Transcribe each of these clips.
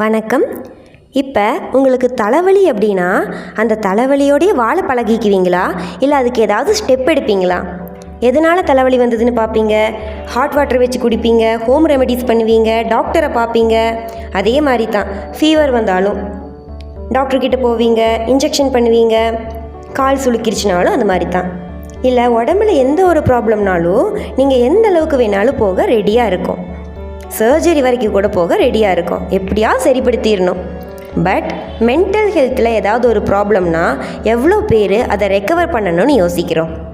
வணக்கம். இப்போ உங்களுக்கு தலைவலி அப்படின்னா அந்த தலைவலியோடயே வாழ பழகிக்குவீங்களா? இல்லை அதுக்கு ஏதாவது ஸ்டெப் எடுப்பீங்களா? எதனால் தலைவலி வந்ததுன்னு பார்ப்பீங்க ஹாட் வாட்டர் வச்சு குடிப்பீங்க ஹோம் ரெமெடிஸ் பண்ணுவீங்க டாக்டரை பார்ப்பீங்க அதே மாதிரி தான் ஃபீவர் வந்தாலும் டாக்டர்கிட்ட போவீங்க இன்ஜெக்ஷன் பண்ணுவீங்க கால் சுளுக்கிருச்சுனாலும் அந்த மாதிரி தான் இல்லை உடம்புல எந்த ஒரு ப்ராப்ளம்னாலும் நீங்கள் எந்த அளவுக்கு வேணாலும் போக ரெடியாக இருக்கும். சர்ஜரி வரைக்கும் கூட போக ரெடியாக இருக்கும். எப்படியா சரிப்படுத்திடணும் பட் மென்டல் ஹெல்த்தில் ஏதாவது ஒரு ப்ராப்ளம்னா எவ்வளோ பேர் அதை ரெக்கவர் பண்ணணும்னு யோசிக்கிறோம்.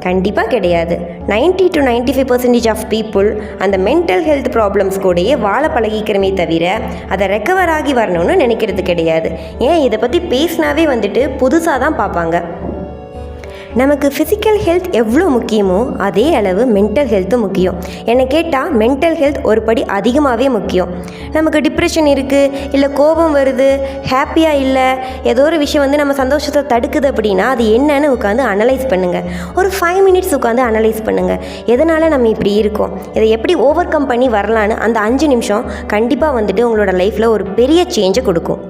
கண்டிப்பாக கிடையாது. 90 to 95% five percentage of people அந்த மென்டல் ஹெல்த் ப்ராப்ளம்ஸ் கூடயே வாழ பழகிக்கிறமே தவிர அதை ரெக்கவர் ஆகி வரணும்னு நினைக்கிறது கிடையாது. ஏன் இதை பற்றி பேசினாவே வந்துட்டு புதுசாக தான் பார்ப்பாங்க. நமக்கு ஃபிசிக்கல் ஹெல்த் எவ்வளோ முக்கியமோ அதே அளவு மென்டல் ஹெல்த்தும் முக்கியம். என்னை கேட்டால் மென்டல் ஹெல்த் ஒரு படி அதிகமாகவே முக்கியம். நமக்கு டிப்ரெஷன் இருக்குது இல்லை கோபம் வருது ஹாப்பியாக இல்லை ஏதோ ஒரு விஷயம் வந்து நம்ம சந்தோஷத்தை தடுக்குது அப்படின்னா அது என்னன்னு உட்காந்து அனலைஸ் பண்ணுங்கள் ஒரு ஃபைவ் மினிட்ஸ் உட்காந்து அனலைஸ் பண்ணுங்கள் எதனால் நம்ம இப்படி இருக்கோம்? இதை எப்படி ஓவர் கம் பண்ணி வரலான்னு அந்த அஞ்சு நிமிஷம் கண்டிப்பாக வந்துட்டு உங்களோட லைஃப்பில் ஒரு பெரிய சேஞ்சை கொடுக்கும்.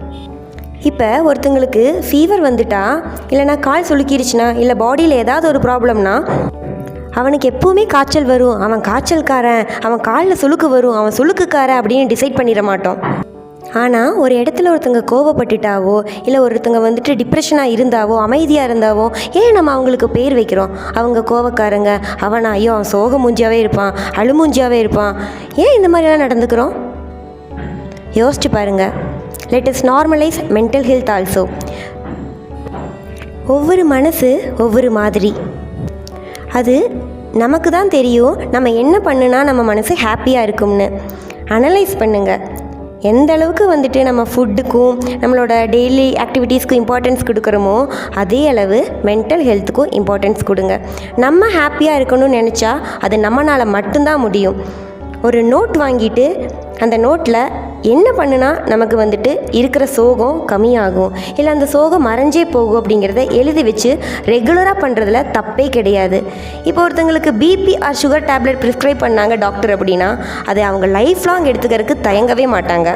இப்போ ஒருத்தங்களுக்கு ஃபீவர் வந்துட்டா இல்லைனா கால் சுளுக்கிருச்சுனா இல்லை பாடியில் ஏதாவது ஒரு ப்ராப்ளம்னா அவனுக்கு எப்போவுமே காய்ச்சல் வரும். அவன் காய்ச்சல்காரன் அவன் காலில் சுளுக்கு வரும் அவன் சுளுக்குக்காரன் அப்படின்னு டிசைட் பண்ணிட மாட்டோம். ஆனால் ஒரு இடத்துல ஒருத்தங்க கோவப்பட்டுட்டாவோ இல்லை ஒருத்தங்க வந்துட்டு டிப்ரெஷனாக இருந்தாவோ அமைதியாக இருந்தாவோ ஏன் நம்ம அவங்களுக்கு பேர் வைக்கிறோம்? அவங்க கோவக்காரங்க அவனா ஐயோ அவன் சோக மூஞ்சியாவே இருப்பான் அழுமூஞ்சியாகவே இருப்பான். ஏன் இந்த மாதிரிலாம் நடந்துக்கிறோம்? யோசிச்சு பாருங்கள் let us normalise mental health also ஒவ்வொரு மனசு ஒவ்வொரு மாதிரி. அது நமக்கு தான் தெரியும் நம்ம என்ன பண்ணுனா நம்ம மனசு ஹாப்பியாக இருக்கும்னு. அனலைஸ் பண்ணுங்கள் எந்த அளவுக்கு வந்துட்டு நம்ம ஃபுட்டுக்கும் நம்மளோட டெய்லி ஆக்டிவிட்டீஸ்க்கும் இம்பார்ட்டன்ஸ் கொடுக்குறோமோ அதே அளவு மென்டல் ஹெல்த்துக்கும் இம்பார்ட்டன்ஸ் கொடுங்க. நம்ம ஹாப்பியாக இருக்கணும்னு நினச்சா அது நம்மளால் மட்டும்தான் முடியும். ஒரு நோட் வாங்கிட்டு அந்த நோட்டில் என்ன பண்ணுனா நமக்கு வந்துட்டு இருக்கிற சோகம் கம்மியாகும். இல்லை அந்த சோகம் மறைஞ்சே போகும் அப்படிங்கிறத எழுதி வச்சு ரெகுலராக பண்ணுறதுல தப்பே கிடையாது. இப்போ ஒருத்தங்களுக்கு BP or sugar tablet prescribe பண்ணாங்க டாக்டர் அப்படின்னா அதை அவங்க லைஃப் லாங் எடுத்துக்கிறதுக்கு தயங்கவே மாட்டாங்க.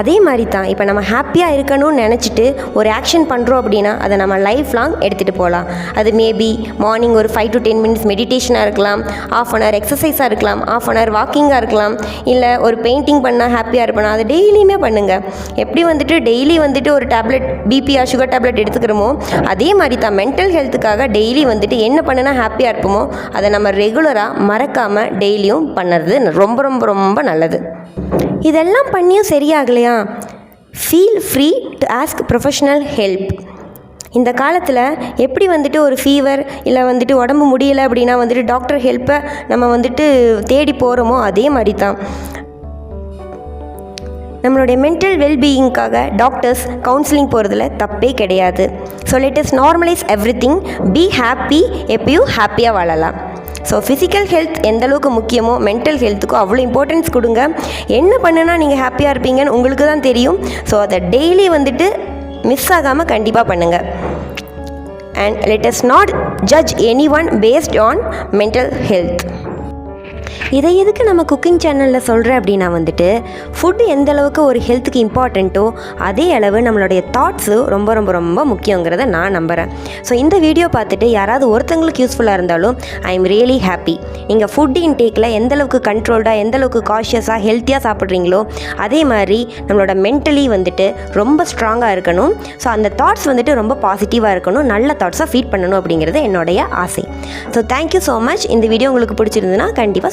அதே மாதிரி தான் இப்போ நம்ம ஹாப்பியாக இருக்கணும்னு நினச்சிட்டு ஒரு ஆக்ஷன் பண்ணுறோம் அப்படின்னா அதை நம்ம லைஃப் லாங் எடுத்துகிட்டு போகலாம். அது மேபி மார்னிங் ஒரு ஃபைவ் டு டென் மினிட்ஸ் மெடிடேஷனாக இருக்கலாம் ஆஃப் அன் ஹவர் எக்ஸசைஸாக இருக்கலாம் ஆஃப் அன் ஹவர் வாக்கிங்காக இருக்கலாம் இல்லை ஒரு பெயிண்டிங் பண்ணால் ஹாப்பியாக இருப்பணும் அதை டெய்லியுமே பண்ணுங்கள் எப்படி வந்துட்டு டெய்லி வந்துட்டு ஒரு டேப்லெட் பிபிஆ சுகர் டேப்லெட் எடுத்துக்கிறோமோ அதே மாதிரி தான் மென்டல் ஹெல்த்துக்காக டெய்லி வந்துட்டு என்ன பண்ணுனா ஹாப்பியாக இருப்போமோ அதை நம்ம ரெகுலராக மறக்காமல் டெய்லியும் பண்ணுறது ரொம்ப ரொம்ப ரொம்ப நல்லது. இதெல்லாம் பண்ணியும் சரியாகலையா? Feel free to ask professional help இந்த காலத்தில் எப்படி வந்துட்டு ஒரு ஃபீவர் இல்லை வந்துட்டு உடம்பு முடியலை அப்படின்னா வந்துட்டு டாக்டர் ஹெல்ப்பை நம்ம வந்துட்டு தேடி போகிறோமோ அதே மாதிரி தான் நம்மளுடைய மென்டல் வெல்பீயிங்க்காக டாக்டர்ஸ் கவுன்சிலிங் போகிறதுல தப்பே கிடையாது. So let us normalise everything be happy எப்பயும் ஹாப்பியாக வாழலாம். ஸோ ஃபிசிக்கல் ஹெல்த் எந்தளவுக்கு முக்கியமோ மென்டல் ஹெல்த்துக்கும் அவ்வளோ இம்பார்ட்டன்ஸ் கொடுங்க. என்ன பண்ணுனா நீங்கள் ஹாப்பியாக இருப்பீங்கன்னு உங்களுக்கு தான் தெரியும். ஸோ அதை டெய்லி வந்துட்டு மிஸ் ஆகாமல் கண்டிப்பாக பண்ணுங்கள் and let us not judge anyone based on mental health இதை எதுக்கு நம்ம குக்கிங் சேனலில் சொல்கிறேன் அப்படின்னா வந்துட்டு ஃபுட்டு எந்த அளவுக்கு ஒரு ஹெல்த்துக்கு இம்பார்ட்டண்ட்டோ அதே அளவு நம்மளுடைய தாட்ஸும் ரொம்ப ரொம்ப ரொம்ப முக்கியங்கிறத நான் நம்புகிறேன் ஸோ இந்த வீடியோ பார்த்துட்டு யாராவது ஒருத்தங்களுக்கு யூஸ்ஃபுல்லாக இருந்தாலும் ஐ எம் ரியலி ஹாப்பி நீங்கள் ஃபுட் இன்டேக்கில் எந்த அளவுக்கு கண்ட்ரோல்டாக எந்த அளவுக்கு காஷியஸாக ஹெல்த்தியாக சாப்பிட்றீங்களோ அதே மாதிரி நம்மளோட மென்டலி வந்துட்டு ரொம்ப ஸ்ட்ராங்காக இருக்கணும். ஸோ அந்த தாட்ஸ் வந்துட்டு ரொம்ப பாசிட்டிவாக இருக்கணும். நல்ல தாட்ஸாக ஃபீட் பண்ணணும் அப்படிங்கிறது என்னுடைய ஆசை. So thank you so much இந்த வீடியோ உங்களுக்கு பிடிச்சிருந்துன்னா கண்டிப்பாக